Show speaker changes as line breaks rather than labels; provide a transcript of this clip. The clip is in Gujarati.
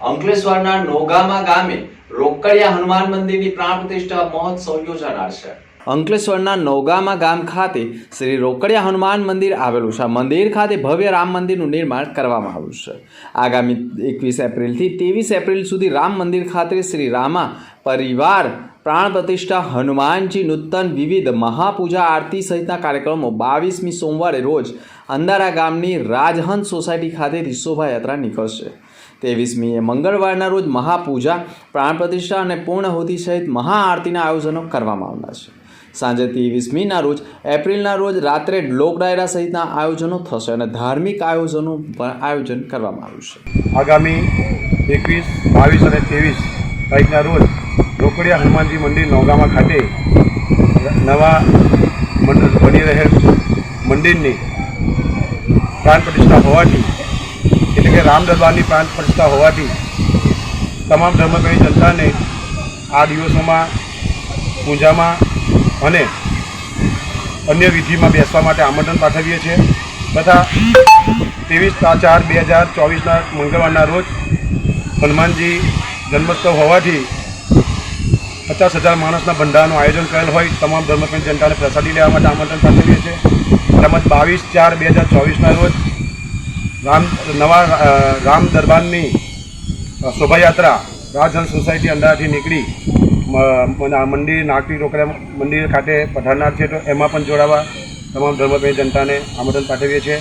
અંકલેશ્વરના નોગામા ગામે રોકડિયા હનુમાન મંદિરની પ્રાણ પ્રતિષ્ઠા મહોત્સવ યોજાનાર છે. અંકલેશ્વરના નોગામા ગામ ખાતે શ્રી રોકડિયા હનુમાન મંદિર આવેલું છે. મંદિર ખાતે ભવ્ય રામ મંદિરનું નિર્માણ કરવામાં આવ્યું છે. આગામી એકવીસ એપ્રિલથી ત્રેવીસ એપ્રિલ સુધી રામ મંદિર ખાતે શ્રી રામા પરિવાર પ્રાણ પ્રતિષ્ઠા હનુમાનજી નૂતન વિવિધ મહાપૂજા આરતી સહિતના કાર્યક્રમો બાવીસમી સોમવારે રોજ અંધારા ગામની રાજહંસ સોસાયટી ખાતેથી શોભાયાત્રા નીકળશે. ત્રેવીસમીએ મંગળવારના રોજ મહાપૂજા, પ્રાણ પ્રતિષ્ઠા અને પૂર્ણહુતિ સહિત મહાઆરતીના આયોજનો કરવામાં આવનાર છે. સાંજે ત્રેવીસમીના રોજ એપ્રિલના રોજ રાત્રે લોક ડાયરા સહિતના આયોજનો થશે અને ધાર્મિક આયોજનો આયોજન કરવામાં આવ્યું છે.
આગામી એકવીસ, બાવીસ અને ત્રેવીસ તારીખના રોજ રોકડિયા હનુમાનજી મંદિર નોગામા ખાતે નવા બની રહેલ મંદિરની પ્રાણ પ્રતિષ્ઠા હોવાથી, એટલે કે રામ દરબારની પ્રાણ પ્રતિષ્ઠા હોવાથી તમામ ધર્મપ્રેમી જનતાને આ દિવસોમાં પૂજામાં અને અન્ય વિધિમાં બેસવા માટે આમંત્રણ પાઠવીએ છીએ તથા ત્રેવીસ ચાર બે હજાર ચોવીસના મંગળવારના રોજ હનુમાનજી જન્મોત્સવ હોવાથી પચાસ હજાર માણસના ભંડારાનું આયોજન કરેલ હોય, તમામ ધર્મપ્રેમી જનતાને પ્રસાદી લેવા માટે આમંત્રણ પાઠવીએ છીએ તેમજ બાવીસ ચાર બે હજાર ચોવીસના રોજ રામ, નવા રામ દરબારની શોભાયાત્રા રાજહંસ સોસાયટી અંદાજથી નીકળી. મંદિર નાગરિક રોકડા મંદિર ખાતે પધારનાર છે તો એમાં પણ જોડાવા તમામ ધર્મપ્રેમી જનતાને આમંત્રણ પાઠવીએ છીએ.